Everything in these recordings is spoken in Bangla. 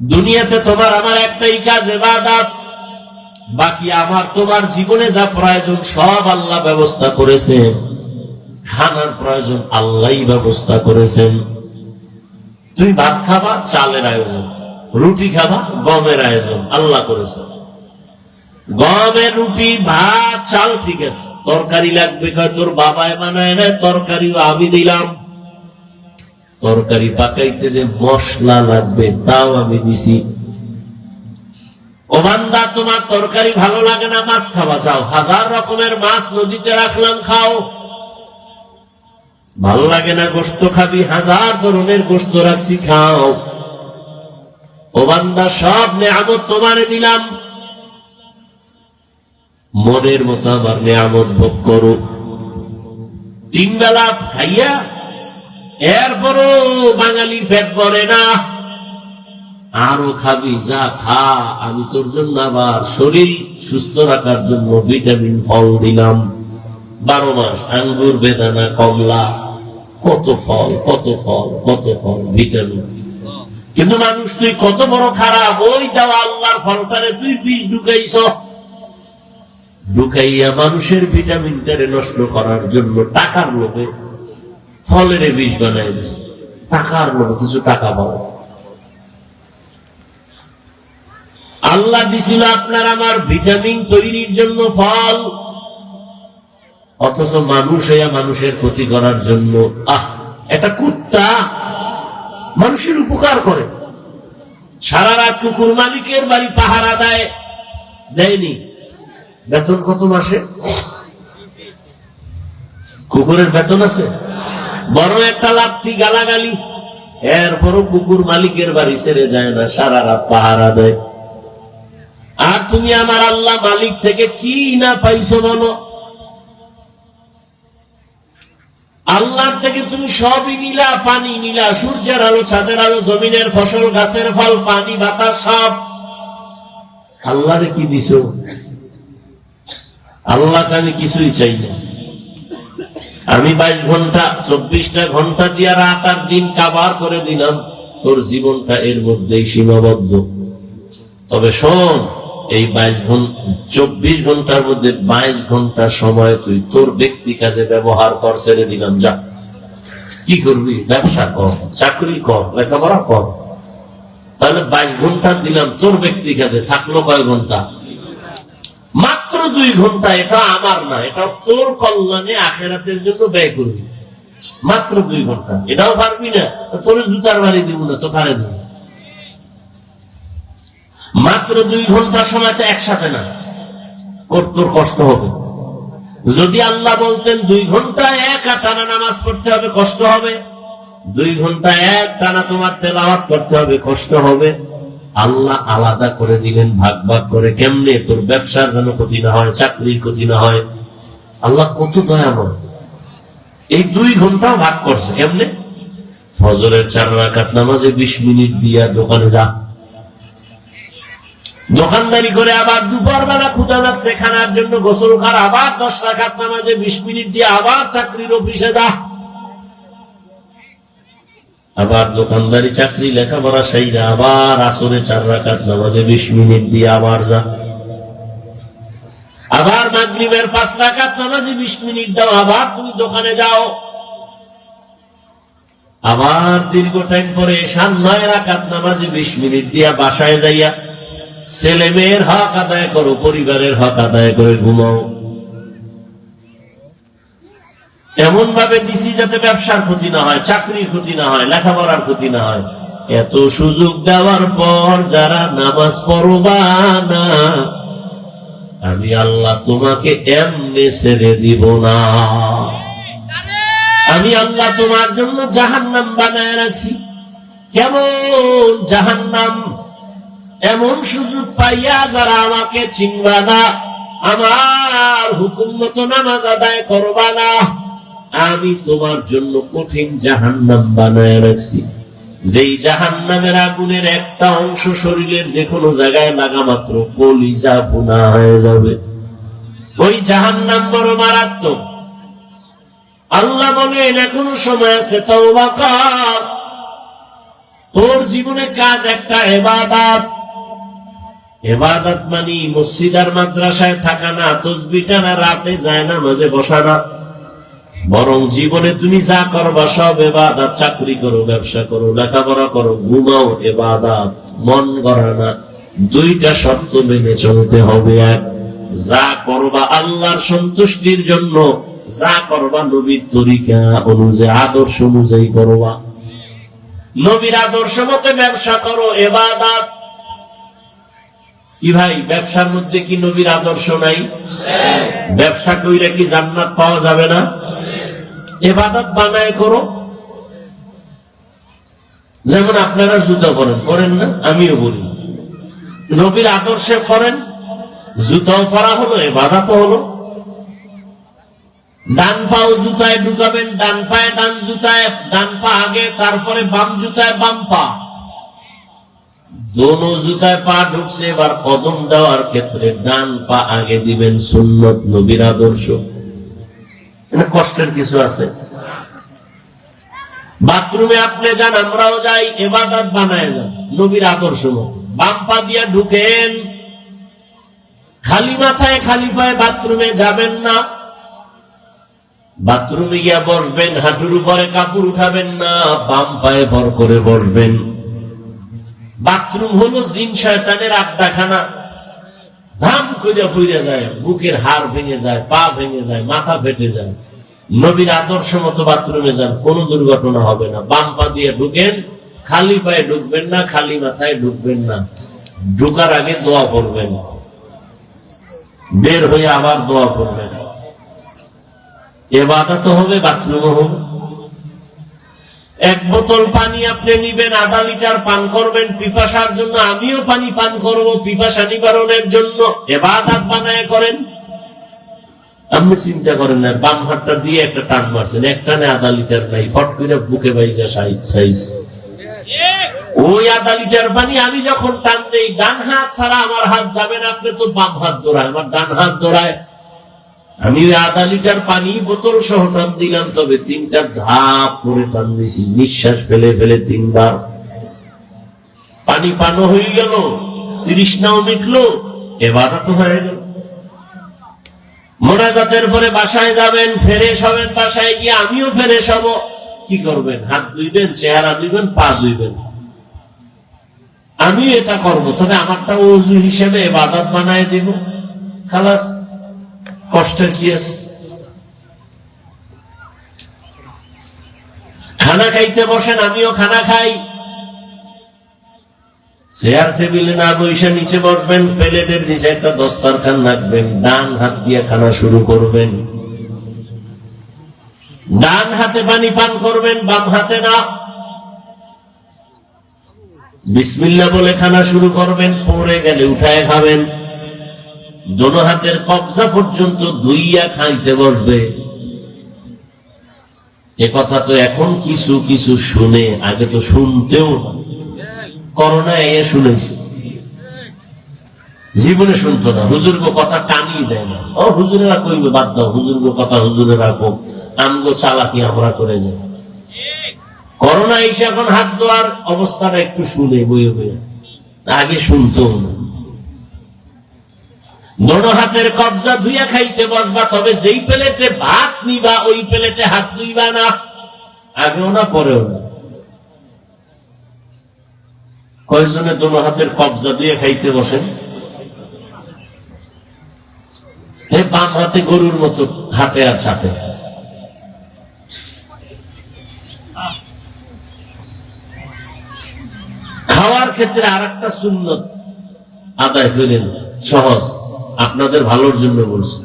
দুনিয়াতে তোমার আমার একটাই কাজ এবাদাত বাকি আমার তোমার জীবনে যা প্রয়োজন, সব আল্লাহ ব্যবস্থা করেছেন। খানার প্রয়োজন, আল্লাহই ব্যবস্থা করেছেন। তুমি ভাত খাবা, চালের আয়োজন। রুটি খাবা, গমের আয়োজন, আল্লাহ করেছেন। গমের রুটি, ভাত, চাল, ঠিক আছে। তরকারি লাগবে তোর বাবায় বানায় না, তরকারিও আমি দিলাম। তরকারি পাকাইতে যে মশলা লাগবে, তাও আমি দিছি। ও তোমার তরকারি ভালো লাগে না, মাছ খাওয়া যাও। হাজার রকমের মাছ নদীতে রাখলাম, খাও। ভালো লাগে না গোস্ত খাবি, হাজার ধরনের গোস্ত রাখছি, খাও। ও বান্দা, সব নেয়ামত তোমারে দিলাম। মনের মতো আমার নেয়ামত ভোগ করো। তিন বেলা খাইয়া এরপরও বাঙালির পেট ভরে না। আরও খাবি, যা খা, আমি তোর জন্য আবার শরীর সুস্থ রাখার জন্য ভিটামিন ফল দিলাম। বারো মাস আঙ্গুর, বেদানা, কমলা, কত ফল কত ফল কত ফল, ভিটামিন। কিন্তু মানুষ, তুই কত বড় খারাপ, ওই দেওয়া আল্লাহর ফলটারে তুই বিষ ঢুকাইছ। ঢুকাইয়া মানুষের ভিটামিনটারে নষ্ট করার জন্য টাকার লোভে ফলের বিষ বানাই দিছে। টাকার লোভে কিছু টাকা পাবো। আল্লাহ দিছিল আপনার আমার ভিটামিন তৈরির জন্য ফল। অথচ মানুষ হইয়া মানুষের ক্ষতি করার জন্য, আহ একটা কুত্তা। মানুষের উপকার করে। সারা রাত কুকুর মালিকের বাড়ি পাহারা দেয়, দেয়নি। বেতন কত মাসে? কুকুরের বেতন আছে? বড় একটা লাথি গালাগালি। এরপরও কুকুর মালিকের বাড়ি ছেড়ে যায় না, সারা রাত পাহারা দেয়। আর তুমি আমার আল্লাহ মালিক থেকে কি না পাইছো বলো? আল্লাহ থেকে তুমি সবই নিলা, পানি নিলা, সূর্যের আলো, ছাদের আলো, জমিনের ফসল, গাছের ফল, পানি, বাতাস, সব। আল্লাহরে কি দিছ? আল্লাহকে আমি কিছুই চাই না। আমি বাইশ ঘণ্টা, চব্বিশটা ঘণ্টা দিয়া রাত আর দিন কাবার করে দিলাম। তোর জীবনটা এর মধ্যেই সীমাবদ্ধ। তবে শোন, এই বাইশ ঘণ্টা চব্বিশ ঘণ্টার মধ্যে বাইশ ঘণ্টা সময় তুই তোর ব্যক্তি কাজে ব্যবহার কর, ছেড়ে দিলাম, যা। কি করবি? ব্যবসা কর, চাকরি কর, লেখাপড়া কর। তাহলে বাইশ ঘণ্টা দিলাম তোর ব্যক্তি কাছে থাকল কয় ঘণ্টা? দুই ঘণ্টা, এটা আমার না, এটা তোর কল্যাণে আখেরাতের জন্য ব্যয় করবি। মাত্র দুই ঘণ্টা। এটাও পারবি না তোর জুতার বাড়ি দিব না, তো কারে দিব? মাত্র দুই ঘণ্টা সময় তো একসাথে না। ওর তোর কষ্ট হবে। যদি আল্লাহ বলতেন দুই ঘণ্টা এক টানা নামাজ পড়তে হবে, কষ্ট হবে। দুই ঘণ্টা এক টানা তোমার তেলাওয়াত করতে হবে, কষ্ট হবে। আল্লাহ আলাদা করে দিলেন, ভাগ ভাগ করে। কেমনে তোর ব্যবসার যেন ক্ষতি না হয়, চাকরির ক্ষতি না হয়? আল্লাহ কত দয়াময়। এই দুই ঘন্টাও ভাগ করছে, কেমনে? ফজরের চার রাকাত নামাজে বিশ মিনিট দিয়া দোকানে যা। দোকানদারি করে আবার দুপুর বেলা ক্ষুদা লাগছে, খানার জন্য গোসল খার আবার দশ রাখাত নামাজে বিশ মিনিট দিয়ে আবার চাকরির অফিসে যা। আবার দোকানদারি, চাকরি, লেখাপড়া সেইরা আবার আসরে চার রাখাত নামাজে বিশ মিনিট দিয়ে আবার যা। আবার মাগরিবের পাঁচ রাখাত নামাজে বিশ মিনিট দাও, আবার তুমি দোকানে যাও। আবার দীর্ঘ টাইম পরে সান নয় রাখাত নামাজে বিশ মিনিট দিয়া বাসায় যাইয়া ছেলে মেয়ের হক আদায় করো, পরিবারের হক আদায় করে ঘুমাও। এমন ভাবে দিছি যাতে ব্যবসার ক্ষতি না হয়, চাকরির ক্ষতি না হয়, লেখাপড়ার ক্ষতি না হয়। এত সুযোগ দেওয়ার পর যারা নামাজ পড়বা না, আমি আল্লাহ তোমাকে এমনি ছেড়ে দিব না। আমি আল্লাহ তোমার জন্য জাহান্নাম বানায় রাখছি। কেমন জাহান্নাম? এমন সুযোগ পাইয়া যারা আমাকে চিনবা না, আমার হুকুম মতো নামাজ আদায় করবা না। আমি তোমার জন্য কঠিন জাহান্নাম বানায় রাখছি। যেই জাহান্নামের আগুনের একটা অংশ শরীরের যে কোনো জায়গায় লাগা মাত্র কলিজা বোনা হয়ে যাবে। ওই জাহান্নাম বড় মারাত্মক। আল্লাহ বলেন, এখনও সময় আছে, তওবা তোর জীবনে কাজ একটা এবাদাত। এবাদাত মানি মসজিদ আর মাদ্রাসায় থাকা না, তসবিটা না, রাতে যায় না, মাঝে বসা না। বরং জীবনে তুমি যা করবা সব এবাদাত, চাকরি করো, ব্যবসা করো, লেখাপড়া করো, ঘুমাও, এবাদাত, মন গড়া না। দুইটা শর্ত মেনে চলতে হবে এক, যা করবা আল্লাহর সন্তুষ্টির জন্য, যা করবা নবীর তরিকা অনুযায়ী, আদর্শ অনুযায়ী করবা। নবীর আদর্শ মতে ব্যবসা করো, এবাদাত। কি ভাই, ব্যবসার মধ্যে কি নবীর আদর্শ নাই? ব্যবসা কইরা কি জান্নাত পাওয়া যাবে না? এবাদত বানায় করো। যেমন আপনারা জুতো করেন করেন না? আমিও বলি নবীর আদর্শে করেন জুতাও পরা হলো এবাদাত হলো। ডান পাও জুতায় ঢুকাবেন, ডান পায়ে ডান জুতায়, ডান পা আগে, তারপরে বাম জুতায় বাম পা। দোনো জুতায় পা ঢুকছে, এবার কদম দেওয়ার ক্ষেত্রে ডান পা আগে দিবেন সুন্নত নবীর আদর্শ। এটা কষ্টের কিছু আছে। বাথরুমে আপনি যান, আমরাও যাই এবাদাত বানায় যান, নবীর আদর্শ বাম পা দিয়া ঢুকেন, খালি মাথায়, খালি পায়ে বাথরুমে যাবেন না। বাথরুমে গিয়া বসবেন, হাঁটুর উপরে কাপড় উঠাবেন না, বাম পায়ে ভর করে বসবেন। বাথরুম হলো জিন শয়তানের আড্ডাখানা। ধাম করে পইরে যায়, বুকের হাড় ভেঙে যায়, পা ভেঙে যায়, মাথা ফেটে যায়। নবীর আদর্শ মতো বাথরুমে যান, কোনো দুর্ঘটনা হবে না। বাম পা দিয়ে ঢুকেন, খালি পায়ে ঢুকবেন না, খালি মাথায় ঢুকবেন না। ঢুকার আগে দোয়া করবেন। বের হয়ে আবার দোয়া করবেন। এবাদা তো হবে, বাথরুমও হবে। এক বোতল পানি আপনি নিবেন, আধা লিটার পান করবেন, পিপাসার জন্য আমিও পানি পান করব, পিপাসা নিবারণের জন্য এবাদাত বানায় করেন। আপনি চিন্তা করেন না, বাম হাতটা দিয়ে একটা টান মারছেন, এক টানে আধা লিটার নাই, ফট করে বুকে বাইজা সাইজ ওই আধা লিটার পানি আমি যখন টান দেই, ডান হাত ছাড়া আমার হাত যাবে না, আপনি তো বাম হাত ধরায় আমার ডান হাত ধরায় আমি আধা লিটার পানি বোতল সহ টান দিলাম, তবে তিনটা ধাপ করে টান দিছি নিঃশ্বাস ফেলে ফেলে তিনবার। পানি পানো হয়ে গেল নাও মিটলো এবার তো হয়ে গেল। মোনাজাতের পরে বাসায় যাবেন, ফেরেশ হবেন, বাসায় গিয়ে আমিও ফেরেশ হব। কি করবেন? হাত ধুইবেন, চেহারা ধুইবেন, পা ধুইবেন। আমি এটা করব, তবে আমারটা অজু হিসেবে এবাদত বানায় দিব। খালাস। কষ্টের কি আছে? খানা খাইতে বসেন, আমিও খানা খাই। চেয়ার টেবিলে না বসে নিচে বসবেন, প্লেটের নিচে একটা দস্তারখান রাখবেন, ডান হাত দিয়ে খানা শুরু করবেন। ডান হাতে পানি পান করবেন, বাম হাতে না। বিসমিল্লা বলে খানা শুরু করবেন পরে গেলে উঠায় খাবেন। দোনো হাতের কবজা পর্যন্ত ধুইয়া খাইতে বসবে। এ কথা তো এখন কিছু কিছু শুনে, আগে তো শুনতেও না। করোনা এ শুনেছি। জীবনে শুনতো না, হুজুর কথা টানিয়ে দেয় না। ও, হুজুরেরা কইবে, বাদ দাও, হুজুর কথা হুজুরেরা কোক আমগো চালাকি আমরা করে যাই। করোনা এসে এখন হাত ধোয়ার অবস্থাটা একটু শুনে, বইয়ে বইয়ে। আগে শুনতো না। দোনো হাতের কবজা ধুইয়া খাইতে বসবা, তবে যেই প্লেটে ভাত নিবা, ওই প্লেটে হাত ধুইবা না। আগেও না, পরেও না। কয়জনে দোনো হাতের কবজা দিয়ে খাইতে বসেন? বাম হাতে গরুর মতো হাতে আর ছাটে খাওয়ার ক্ষেত্রে আর একটা সুন্নত আদায় করেন সহজ। আপনাদের ভালোর জন্য বলছি।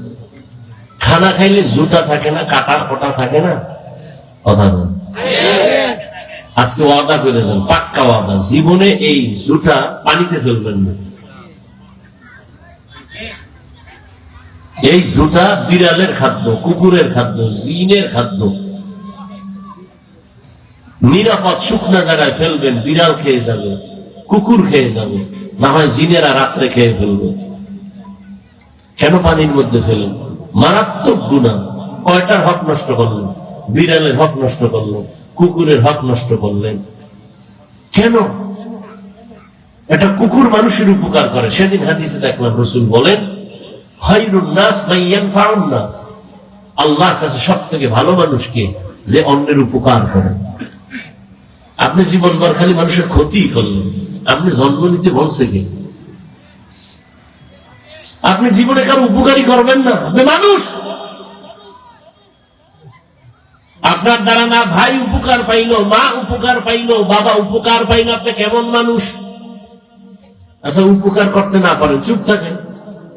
খানা খাইলে জুতা থাকে না, কাটার ফোটা থাকে না? কথা না আজকে ওয়াদা করেছেন, পাক্কা ওয়াদা। জীবনে এই জুটা পানিতে ফেলবেন না। এই জুটা বিড়ালের খাদ্য, কুকুরের খাদ্য, জিনের খাদ্য। নিরাপদ, শুকনা জায়গায় ফেলবেন, বিড়াল খেয়ে যাবে, কুকুর খেয়ে যাবে, না হয় জিনেরা রাত্রে খেয়ে ফেলবে। কেন পানির মধ্যে ফেলেন মারাত্মক গুণা কয়টার হক নষ্ট করলেন বিড়ালের হক নষ্ট করলেন কুকুরের হক নষ্ট করলেন কেন? একটা কুকুর মানুষের উপকার করে। সেদিন হাদিসে দেখলাম রসুল বলেন আল্লাহর কাছে সব থেকে ভালো মানুষ কে? যে অন্যের উপকার করে। আপনি জীবনভর খালি মানুষের ক্ষতি করলেন। আপনি জন্ম নিতে বলছে কে? আপনি জীবনে কারও উপকারী করবেন না। আপনি মানুষ। আপনার দ্বারা না ভাই উপকার পাইলো, মা উপকার পাইলো, বাবা উপকার পাইলো, আপনি কেমন মানুষ? আচ্ছা উপকার করতে না পারেন, চুপ থাকেন।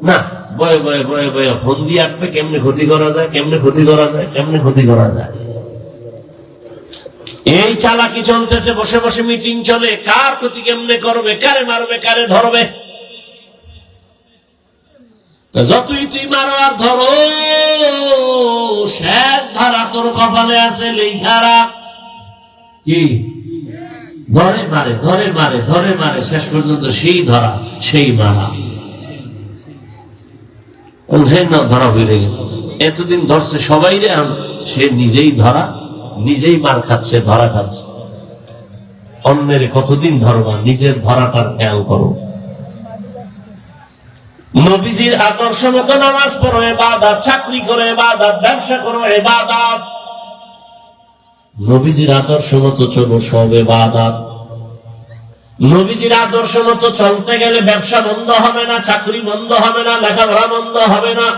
না, বয়ে বয়ে বয়ে বয়ে ফোন দিয়ে আপনি কেমনে ক্ষতি করা যায়, কেমনে ক্ষতি করা যায়, কেমনে ক্ষতি করা যায়? এই চালাকি চলতেছে, বসে বসে মিটিং চলে, কার ক্ষতি কেমনে করবে, কারে মারবে, কারে ধরবে? যতই তুই মারো আর ধরো, শেষ ধারা তোর কপালে আছে লেখারা কি? ধরে মারে ধরে মারে ধরে মারে, শেষ পর্যন্ত সেই ধরা, সেই মারা। ধরা হয়ে গেছে। এতদিন ধরছে সবাই রে সে নিজেই ধরা, নিজেই মার খাচ্ছে, ধরা খাচ্ছে। অন্যের কতদিন ধরবা, নিজের ধরাটার খেয়াল করো। নবীজির আদর্শ মতো নামাজ পড়ো এবাদাত চাকরি করো এবাদাত ব্যবসা করো এবাদাত নবীজির আদর্শ মতো চলো সব এবাদাত নবীজির আদর্শ মতো চলতে গেলে ব্যবসা বন্ধ হবে না, চাকরি বন্ধ হবে না, লেখাপড়া বন্ধ হবে না।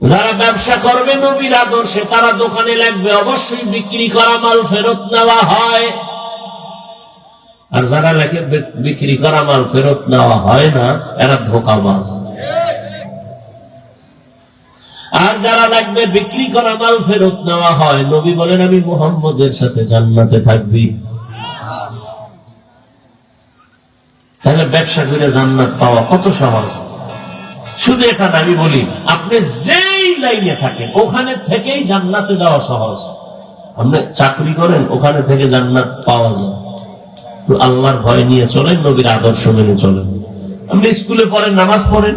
যারা ব্যবসা করবে নবীর আদর্শে, তারা দোকানে লাগবে, অবশ্যই বিক্রি করা মাল ফেরত নেওয়া হয়। আর যারা লেখে বিক্রি করা মাল ফেরত নেওয়া হয় না, এরা ধোকাবাজ। আর যারা লাগবে বিক্রি করা মাল ফেরত নেওয়া হয়, নবী বলেন, আমি মুহাম্মদের সাথে জান্নাতে থাকবি। তাহলে ব্যবসা করে জান্নাত পাওয়া কত সহজ? শুধু এটা না, আমি বলি, আপনি যেই লাইনে থাকেন, ওখানে থেকেই জান্নাতে যাওয়া সহজ। আপনি চাকরি করেন, ওখানে থেকে জান্নাত পাওয়া যায়। আল্লাহর ভয় নিয়ে চলেন, নবীর আদর্শ মেনে চলেন। আপনি স্কুলে পড়েন, নামাজ পড়েন,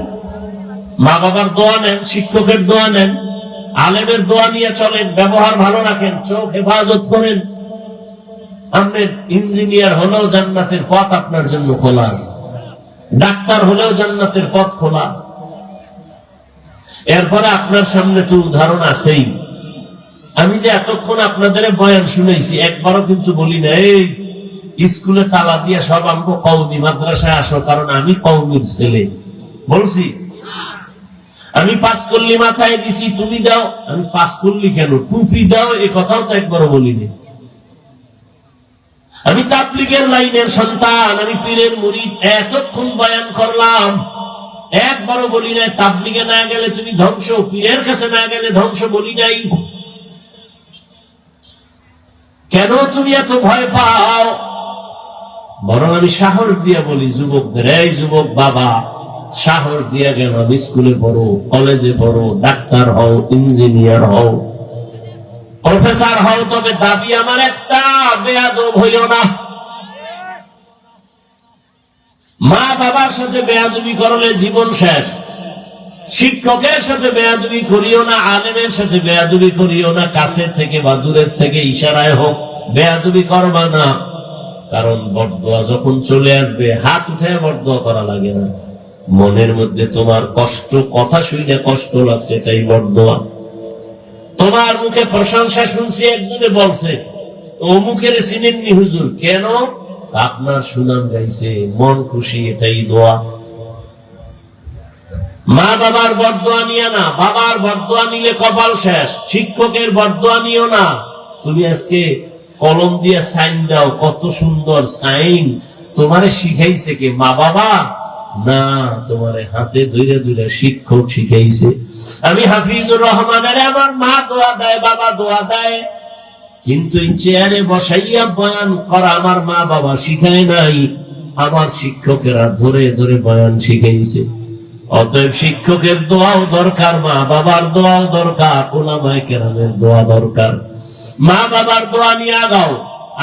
মা বাবার দোয়া নেন, শিক্ষকের দোয়া নেন, আলেমের দোয়া নিয়ে চলেন, ব্যবহার ভালো রাখেন, চোখ হেফাজত করেন। আপনি ইঞ্জিনিয়ার হলেও জান্নাতের পথ আপনার জন্য খোলা আছে। ডাক্তার হলেও জান্নাতের পথ খোলা। এরপরে আপনার সামনে তো উদাহরণ আছেই। আমি যে এতক্ষণ আপনাদের বয়ান শুনেছি, একবারও কিন্তু বলি না এই স্কুলে তালা দিয়ে সব আমগো কৌমি মাদ্রাসায় আসো, কারণ আমি কৌমির ছেলে। বলছি, আমি পাঁচ কল্লি মাথায় দিছি, তুমি দাও। আমি পাঁচ কল্লি কেন? টুপি দাও, এ কথাও তো একবারও বলিনি। আমি তাবলিগের লাইনের সন্তান, আমি পীরের মুরিদ, এতক্ষণ বয়ান করলাম। একবারও বলি নাই, তাবলিগে না গেলে তুমি ধ্বংস, পীরের কাছে না গেলে ধ্বংস বলি নাই। কেন তুমি এত ভয় পাও? বরং আমি সাহস দিয়ে বলি যুবকদের এই যুবক বাবা, সাহস দিয়ে কেন স্কুলে পড়ো, কলেজে পড়ো, ডাক্তার হও, ইঞ্জিনিয়ার হও? প্রফেসর হও, তবে দাবি আমার একটা, বেয়াদব হইও না। মা বাবার সাথে বেয়াদবি করলে জীবন শেষ। শিক্ষকের সাথে বেয়াদবি করিও না, আলেমের সাথে বেয়াদবি করিও না, কাছের থেকে বা দূরের থেকে ইশারায় হোক, বেয়াদবি করবা না। কারণ বরদোয়া যখন চলে আসবে, হাত উঠে বরদোয়া করা লাগে না। মনের মধ্যে তোমার কষ্ট, কথা শুনে কষ্ট লাগছে, এটাই বরদোয়া। তোমার মুখে প্রশংসা শুনছি, একজনে বলছে, ও মুখের চিনেননি হুজুর। কেন? আপনার সুনাম গাইছে, মন খুশি, এটাই দোয়া। মা বাবার বরদোয়া নিয়ে না, বাবার বরদোয়া নিলে কপাল শেষ, শিক্ষকের বরদোয়া নিও না। তুমি আজকে কলম দিয়ে সাইন দাও, কত সুন্দর সাইন। তোমারে শিখাইছে কে? মা বাবা? না, তোমারে হাতে ধরে ধরে শিক্ষক শিখাইছে। আমি হাফিজুর রহমানের আমার মা দোয়া দেয়, বাবা দোয়া দেয়। কিন্তু এই চেয়ারে বসাইয়া বয়ান করা আমার মা বাবা শিখায় নাই। আমার শিক্ষকেরা ধরে ধরে বয়ান শিখাইছে। অতএব শিক্ষকের দোয়াও দরকার, মা বাবার দোয়াও দরকার, ওলামায় কেরামের দোয়া দরকার। মা বাবার দোয়া নিয়ে আগাও।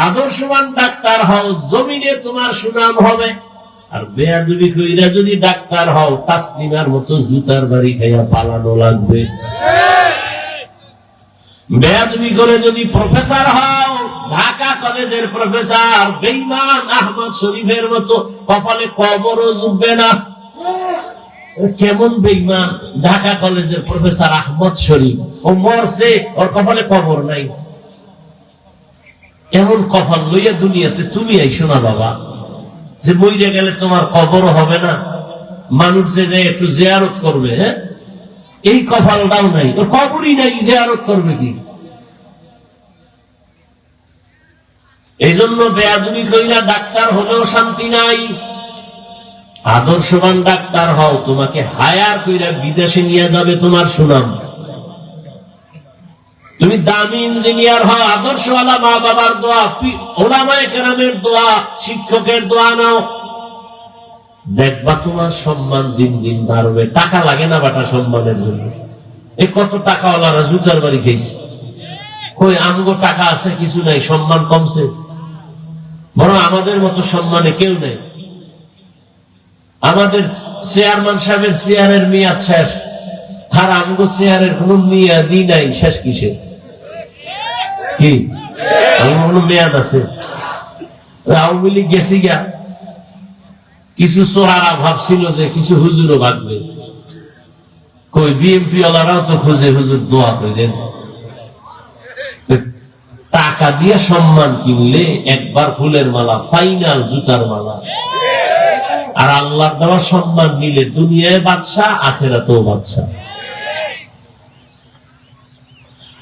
আদর্শবান ডাক্তার হও, জমিনে তোমার সুনাম হবে। আর বেয়াদুবি কইরা যদি ডাক্তার হও, তাসলিমার মতো জুতার বাড়ি খাইয়া পালানো লাগবে। বেয়াদবি করে যদি প্রফেসর হও, ঢাকা কলেজের প্রফেসর বেইমান আহমদ শরীফের মতো কপালে কবরও জুটবে না। কেমন বেইমান ঢাকা কলেজের প্রফেসর আহমদ শরীফ। ও মরছে, ওর কপালে কবর নাই। এমন কপাল লইয়া দুনিয়াতে তুমি আইসো না বাবা। যে বইরে গেলে তোমার কবরও হবে না। মানুষ যে যায় একটু জিয়ারত করবে হ্যাঁ? এই কপালটাও নাই। ওর কবরই নাই, জিয়ারত করবে কি? এই জন্য বেয়াদুমি কইরা ডাক্তার হলেও শান্তি নাই। আদর্শবান ডাক্তার হও, তোমাকে হায়ার কইরা বিদেশে নিয়ে যাবে তোমার সুনাম। তুমি দামি ইঞ্জিনিয়ার হও, আদর্শওয়ালা মা বাবার দোয়া ওলামায়ে কেরামের দোয়া, শিক্ষকের দোয়া নাও। দেখবা তোমার সম্মান দিন দিন বাড়বে। টাকা লাগে না বাটা সম্মানের জন্য। এই কত টাকাওয়ালারা জুতার বাড়ি খেয়েছে। কই, আমগো টাকা আছে, কিছু নাই, সম্মান কমছে। বরং আমাদের মতো সম্মানে কেউ নেই। আমাদের চেয়ারম্যান সাহেবের চেয়ারের মেয়াদ শেষ। আর আমগো চেয়ারের কোন মেয়াদই নাই, শেষ কিসে কি? মেয়াদ আছে। আওয়ামী লীগ কিছু চোরারা ভাবছিল যে কিছু হুজুরও ভাববে কই ওলারাও তো খুঁজে, হুজুর দোয়া করেন টাকা দিয়ে সম্মান কিনলে একবার ফুলের মালা, ফাইনাল জুতার মালা। আর আল্লাহ দেওয়া সম্মান নিলে দুনিয়ায় বাদশাহ, আখেরাতেও বাদশাহ।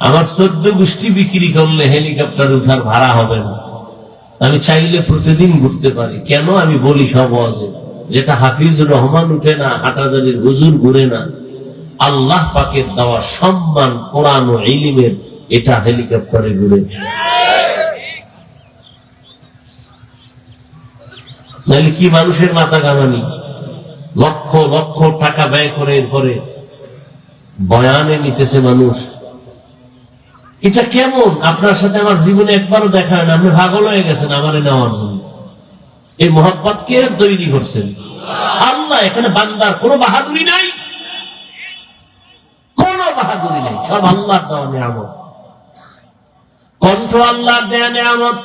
আমার চোদ্দ গোষ্ঠী বিক্রি করলে হেলিকপ্টার উঠার ভাড়া হবে না। আমি চাইলে প্রতিদিন ঘুরতে পারি। কেন আমি বলি সব আছে যেটা হাফিজুর রহমান উঠে না, হাটাজারির হুজুর ঘুরে না। আল্লাহ পাকের দেওয়া সম্মান, কোরআন ও ইলিমের এটা হেলিকপ্টারে ঘুরে। নাহলে কি মানুষের মাথা গামানি লক্ষ লক্ষ টাকা ব্যয় করে এরপরে বয়ানে নিতেছে মানুষ। এটা কেমন? আপনার সাথে আমার জীবনে একবারও দেখা হয় না। আপনি ভাগল হয়ে গেছেন আমারে নেওয়ার জন্য। এই মোহাম্মত কে তৈরি করছেন? আল্লাহ, এখানে বান্দার কোনো বাহাদুরি নাই। কোন বাহাদুরি নাই। সব আল্লাহ দেওয়া নিয়ামত। কণ্ঠ আল্লাহ দেয়া নিয়ামত।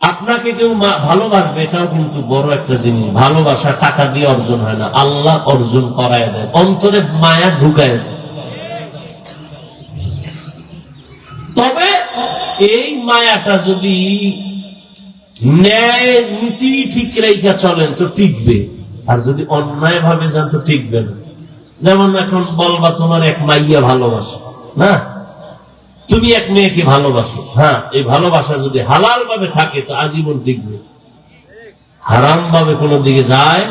আপনাকে কেউ ভালোবাসবে, এটাও কিন্তু বড় একটা জিনিস। ভালোবাসা টাকা দিয়ে অর্জন হয় না। আল্লাহ অর্জন করায় দেয়। অন্তরে মায়া ঢুকায় দেয়। তবে এই মায়াটা যদি ন্যায় নীতি ঠিক রেখা চলেন তো টিকবে। আর যদি অন্যায় ভাবে যান তো টিকবে না। যেমন এখন বলবা তোমার এক মাইয়া ভালোবাসে, না? তুমি এক মেয়েকে ভালোবাসো হ্যাঁ? এই ভালোবাসা যদি হালাল ভাবে থাকে তো আজীবন টিকবে। হারাম ভাবে কোনো দিকে যায়,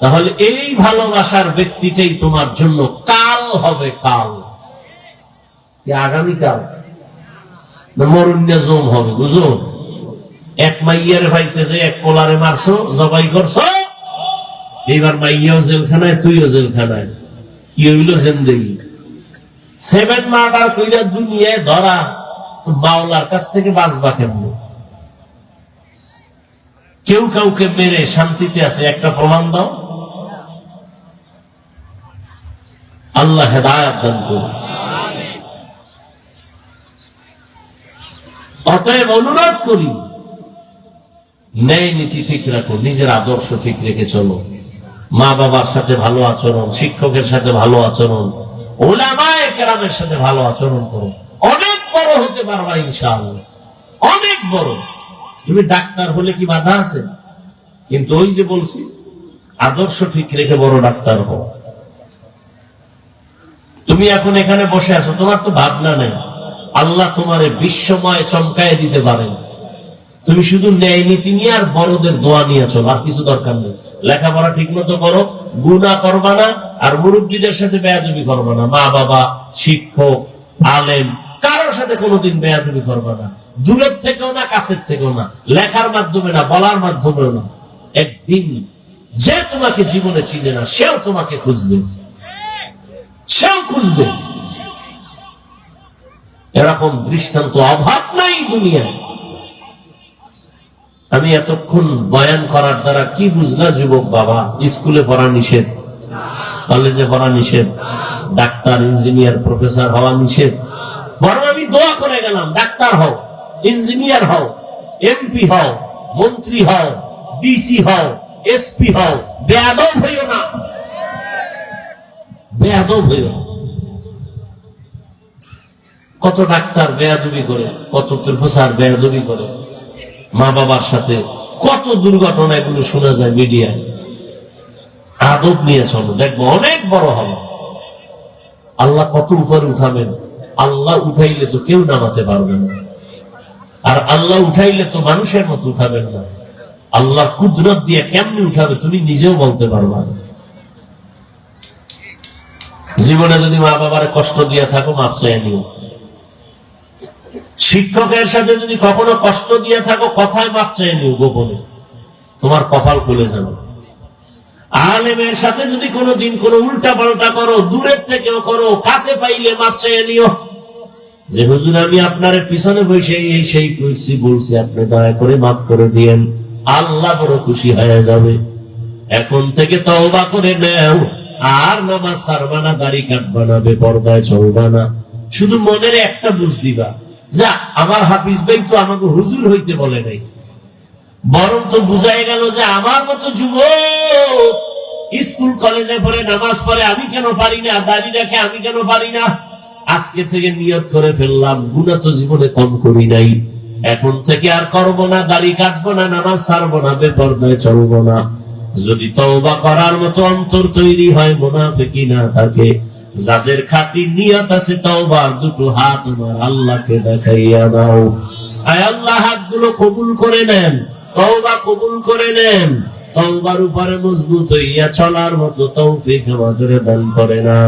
তাহলে এই ভালোবাসার ব্যক্তিটাই তোমার জন্য কাল হবে কাল। আগামীকাল? মরুণ্য জম হবে, বুঝো? এক মাইয়ারে এক পোলারে মারছো, জবাই করছ। এইবার মাইয়াও জেলখানায়, তুইও জেলখানায়। কি হইল জেন্দেগি? সেভেন মার্ডার কইরা দুনিয়ায় ধরা, তো মাওলার কাছ থেকে বাঁচবা কেমনে? কেউ কাউকে মেরে শান্তিতে আছে, একটা প্রমাণ দাও। আল্লাহ হেদায়াত দান করুন। অতএব অনুরোধ করি, ন্যায় নীতি ঠিক রাখো, নিজের আদর্শ ঠিক রেখে চলো। মা বাবার সাথে ভালো আচরণ, শিক্ষকের সাথে ভালো আচরণ, ওলামায়ে কেরামের সাথে ভালো আচরণ করো। অনেক বড় হতে পারবা ইনশাআল্লাহ। অনেক বড়। তুমি ডাক্তার হলে কি বাধা আছে? কিন্তু ওই যে বলছি, আদর্শ ঠিক রেখে বড় ডাক্তার হও। তুমি এখন এখানে বসে আছো, তোমার তো ভাবনা নেই। আল্লাহ তোমারে বিশ্বময় চমকায় দিতে পারেন। তুমি শুধু ন্যায় নীতি নিয়ে আর বড়দের দোয়া নিয়ে চলো, আর কিছু দরকার নেই। লেখাপড়া ঠিক মতো করো গুণা করবা না, আর মুরব্বীদের সাথে বেয়াদবি করবা না। মা বাবা, শিক্ষক, আলেম, কারোর সাথে কোনোদিন বেয়াদবি করবা না। দূরের থেকেও না, কাছের থেকেও না। লেখার মাধ্যমে না, বলার মাধ্যমেও না। একদিন যে তোমাকে জীবনে চিনে না, সেও তোমাকে খুঁজবে। সেও খুঁজবে। এরকম দৃষ্টান্ত অভাব নাই দুনিয়ায়। আমি এতক্ষণ বয়ান করার দ্বারা কি বুঝলা যুবক বাবা? স্কুলে পড়া নিষেধ, কলেজে পড়া নিষেধ, ডাক্তার, ইঞ্জিনিয়ার, প্রফেসর হওয়া নিষেধ। বরং আমি দোয়া করে গেলাম, ডাক্তার হও, ইঞ্জিনিয়ার হও, এমপি হও, মন্ত্রী হও, ডিসি হও, এসপি হও, বেয়াদব হইও না। বেয়াদব হইও না। কত ডাক্তার বেয়াদবি করে, কত প্রফেসর বেয়াদবি করে। মা বাবার সাথে কত দুর্ঘটনা এগুলো শোনা যায় মিডিয়ায় আদব নিয়ে চলো, দেখব অনেক বড় হবে। আল্লাহ কত উপরে উঠাবেন। আল্লাহ উঠাইলে তো কেউ নামাতে পারবে না। আর আল্লাহ উঠাইলে তো মানুষের মতো উঠাবেন না। আল্লাহ কুদরত দিয়ে কেমনি উঠাবে তুমি নিজেও বলতে পারবা জীবনে যদি মা বাবার কষ্ট দিয়ে থাকো, মাপ চাই নিও। শিক্ষকের সাথে যদি কখনো কষ্ট দিয়ে থাকো কথায় চাই নিও গোপনে। তোমার কপাল খুলে যাবে। আলেমের সাথে যদি কোনো দিন কোনো উল্টা পাল্টা করো, দূরের থেকেও করো, কাছে পাইলে চাইয়ে নিও যে হুজুর, আমি আপনার পিছনে বসে এই সেই কইছি বলছি, আপনি দয়া করে মাফ করে দিয়েন। আল্লাহ বড় খুশি হয়ে যাবে। এখন থেকে তওবা করে নেও। আর নামাজ সারবানা দাড়ি কাটবা না, বেপরদায় চলবা না। শুধু মনের একটা বুঝ দিবা। যা, আমার হাফিজ ভাই তো আমাকে হুজুর হইতে বলে নাই। বরং তো বুঝাই গেল যে আমার মতো যুবক স্কুল, কলেজে পড়ে, নামাজ পড়ে, আমি কেন পারি না, দাড়ি রাখে, আমি কেন পারি না? আজকে থেকে নিয়ত করে ফেললাম গুণা তো জীবনে কম করি নাই। এখন থেকে আর করব না, দাড়ি কাটবো না, নামাজ ছাড়বো না, বেপরদায় চলবো না। যদি তওবা করার মতো অন্তর তৈরি হয় মোনাফেকি না থাকে। যাদের খাঁটি নিয়ত আছে, তওবার দুটো হাত আমার আল্লাহকে দেখাইয়া দাও। আয় আল্লাহ, হাতগুলো কবুল করে নেন, তওবা কবুল করে নেন। তওবার উপরে মজবুত হইয়া চলার মতো তৌফিক আমাদের দান করে না।